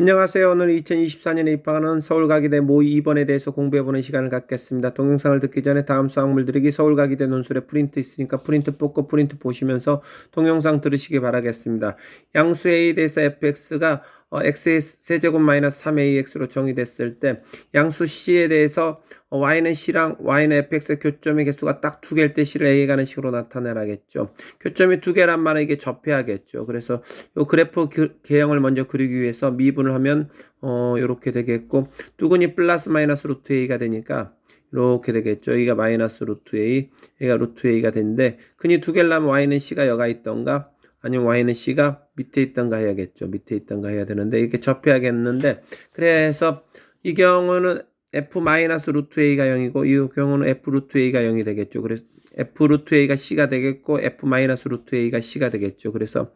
안녕하세요. 오늘 2024년에 입학하는 서울가기대 모 2번에 대해서 공부해보는 시간을 갖겠습니다. 동영상을 듣기 전에 다음 수학물 들이기 서울가기대 논술에 프린트 있으니까 프린트 뽑고 프린트 보시면서 동영상 들으시기 바라겠습니다. 양수 A에 대해서 fx가 어, x의 세제곱 마이너스 3ax로 정의됐을 때 양수 c에 대해서 어, y는 c랑 y는 fx의 교점의 개수가 딱 두 개일 때 c를 a에 가는 식으로 나타내라겠죠. 교점이 두 개란 말은 이게 접해야겠죠. 그래서 요 그래프 그- 개형을 먼저 그리기 위해서 미분을 하면 어 요렇게 되겠고 뚜근이 플러스 마이너스 루트 a가 되니까 이렇게 되겠죠. 여기가 마이너스 루트 a, 얘가 루트 a가 되는데 근이 두 개라면 y는 c가 여가 있던가 아니면 y는 c가 밑에 있던가 해야겠죠. 밑에 있던가 해야 되는데 이렇게 접해야겠는데 그래서 이 경우는 f 마이너스 루트 a가 0이고 이 경우는 f 루트 a가 0이 되겠죠. 그래서 f 루트 a가 c가 되겠고 f 마이너스 루트 a가 c가 되겠죠. 그래서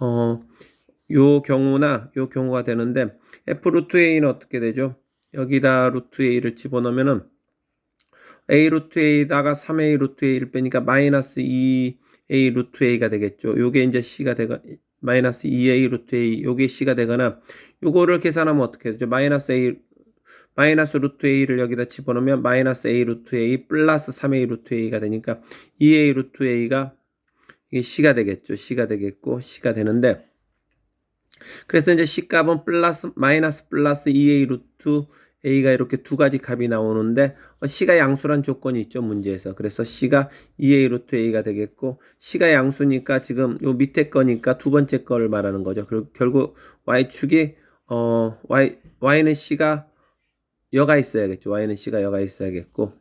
어요 경우나 요 경우가 되는데 f 루트 a는 어떻게 되죠? 여기다 루트 a를 집어넣으면은 a 루트 a다가 3a 루트 a를 빼니까 마이너스 2a 루트 a가 되겠죠. 요게 이제 c가 되거 마이너스 2a 루트 a 요게 c가 되거나 요거를 계산하면 어떻게 되죠? 마이너스 a 마이너스 루트 a를 여기다 집어넣으면 마이너스 a 루트 a 플러스 3a 루트 a가 되니까 2a 루트 a가 이게 c가 되겠죠. c가 되겠고 c가 되는데 그래서 이제 C 값은 플러스 마이너스 플러스 2a 루트 a가 이렇게 두 가지 값이 나오는데 어, C가 양수란 조건이 있죠 문제에서 그래서 C가 2a 루트 a가 되겠고 C가 양수니까 지금 요 밑에 거니까 두 번째 거를 말하는 거죠. 결- 결국 y축이 어 y y는 C가 여가 있어야겠죠. y는 C가 여가 있어야겠고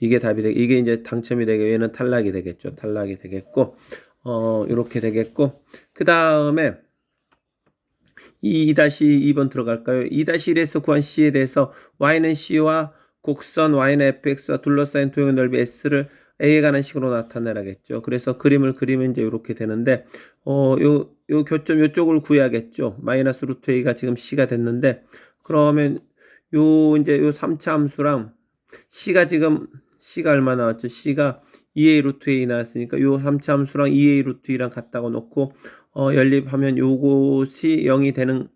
이게 답이 되 이게 이제 당첨이 되게 얘는 탈락이 되겠죠. 탈락이 되겠고 어 이렇게 되겠고 그 다음에 2-2번 들어갈까요? 2-1에서 구한 C에 대해서 Y는 C와 곡선 Y는 fx와 둘러싸인 도형의 넓이 S를 A에 가는 식으로 나타내라겠죠. 그래서 그림을 그리면 이제 이렇게 되는데, 어, 요, 요 교점 요쪽을 구해야겠죠. 마이너스 루트 A가 지금 C가 됐는데, 그러면 요 이제 요 3차 함수랑 C가 지금 C가 얼마 나왔죠? C가 2a 루트 a 나왔으니까 요 3차 함수랑 2a 루트 2랑 같다고 놓고 어, 연립하면 요것이 0이 되는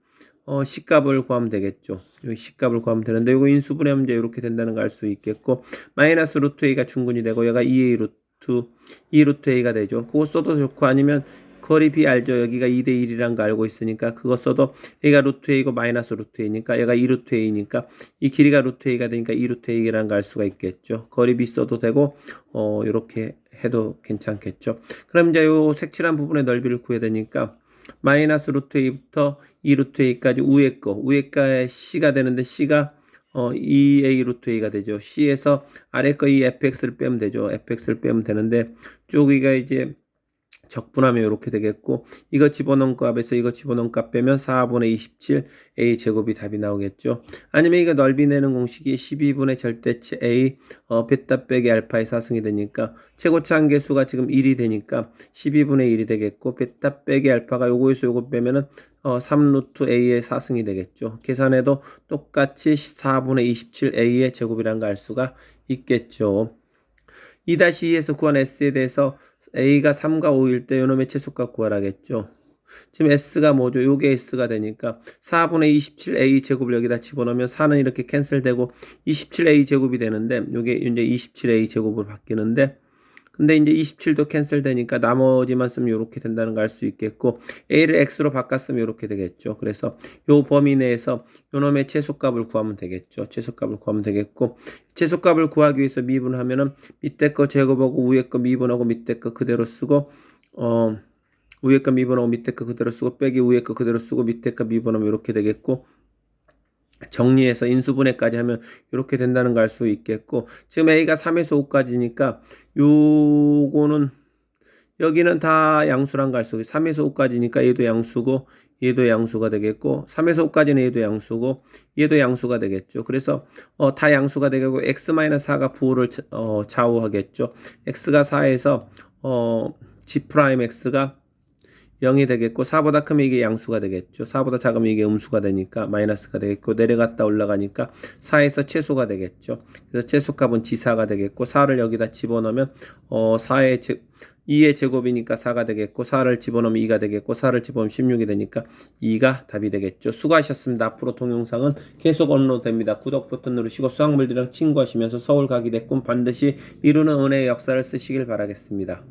어, C값을 구하면 되겠죠. 요 C값을 구하면 되는데 요거 인수분해하면 이제 이렇게 된다는 걸 알 수 있겠고 마이너스 루트 a가 중근이 되고 얘가 2a 루트 2 루트 a가 되죠. 그거 써도 좋고 아니면 b 알죠? 여기가 2대 1이란 거 알고 있으니까 그거 써도 얘가 루트 a고 마이너스 루트 a니까 얘가 2 루트 a니까 이 길이가 루트 a가 되니까 2 루트 a라는 거 알 수가 있겠죠. 거리 b 써도 되고 어 이렇게 해도 괜찮겠죠. 그럼 이제 요 색칠한 부분의 넓이를 구해야 되니까 마이너스 루트 a부터 2 루트 a까지 위에 거 위에 거에 c가 되는데 c가 어 2a 루트 a가 되죠. c에서 아래 거 이 fx를 빼면 되죠. fx를 빼면 되는데 쭉 이가 이제 적분하면 이렇게 되겠고 이거 집어넣은 값에서 이거 집어넣은 값 빼면 4분의 27 a 제곱이 답이 나오겠죠. 아니면 이거 넓이 내는 공식이 12분의 절대치 a 어, 베타 빼기 알파의 사승이 되니까 최고차 한계수가 지금 1이 되니까 12분의 1이 되겠고 베타 빼기 알파가 요거에서 요거 빼면은 어, 3루트 a의 사승이 되겠죠. 계산해도 똑같이 4분의 27 a의 제곱이라는 걸알 수가 있겠죠. 2-2에서 구한 s에 대해서 a가 3과 5일 때 요놈의 최소값 구하라겠죠. 지금 s가 뭐죠? 요게 s가 되니까 4분의 27a 제곱을 여기다 집어넣으면 4는 이렇게 캔슬되고 27a 제곱이 되는데 요게 이제 27a 제곱으로 바뀌는데 근데 이제 27도 캔슬되니까 나머지만 쓰면 이렇게 된다는 걸 알 수 있겠고 a를 x로 바꿨으면 이렇게 되겠죠. 그래서 요 범위 내에서 요놈의 최소값을 구하면 되겠죠. 최소값을 구하면 되겠고 최소값을 구하기 위해서 미분하면은 밑에 거 제곱하고 위에 거 미분하고 밑에 거 그대로 쓰고 어 위에 거 미분하고 밑에 거 그대로 쓰고 빼기 위에 거 그대로 쓰고 밑에 거 미분하면 이렇게 되겠고 정리해서 인수분해까지 하면 이렇게 된다는 걸 알 수 있겠고 지금 a가 3에서 5까지니까 요거는 여기는 다 양수란 걸알수 있고 3에서 5까지니까 얘도 양수고 얘도 양수가 되겠고 3에서 5까지는 얘도 양수고 얘도 양수가 되겠죠. 그래서 어, 다 양수가 되겠고 x-4가 부호를 자- 어, 좌우하겠죠. x가 4에서 어, g 프라임 x가 0이 되겠고 4보다 크면 이게 양수가 되겠죠. 4보다 작으면 이게 음수가 되니까 마이너스가 되겠고 내려갔다 올라가니까 4에서 최소가 되겠죠. 그래서 최소값은 지사가 되겠고 4를 여기다 집어넣으면 어 4의 제, 2의 제곱이니까 4가 되겠고 4를 집어넣으면 2가 되겠고 4를 집어넣으면 16이 되니까 2가 답이 되겠죠. 수고하셨습니다. 앞으로 동영상은 계속 업로드됩니다. 구독 버튼 누르시고 수학물들이랑 친구하시면서 서울 가기 될꿈 반드시 이루는 은혜의 역사를 쓰시길 바라겠습니다.